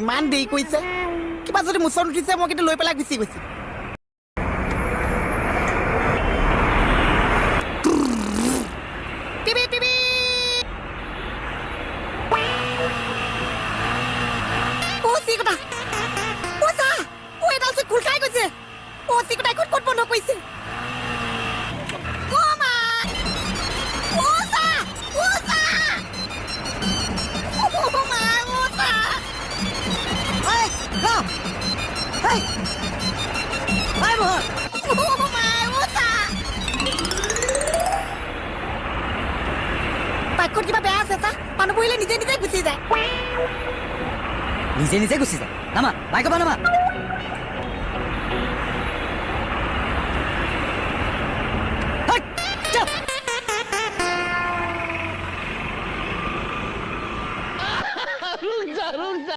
ইমান দেৰি কৰিছে। কিবা যদি মোচন উঠিছে মই কিন্তু লৈ পেলাই গুচি গৈছে। টিপি Hey! Hey, boy! অ মা অ কিবা বেয়া আছে চা মানুহ বহিলে নিজে নিজে গুচি যায় নিজে নিজে গুচি যায় নামা বাইকৰ পৰা নামা।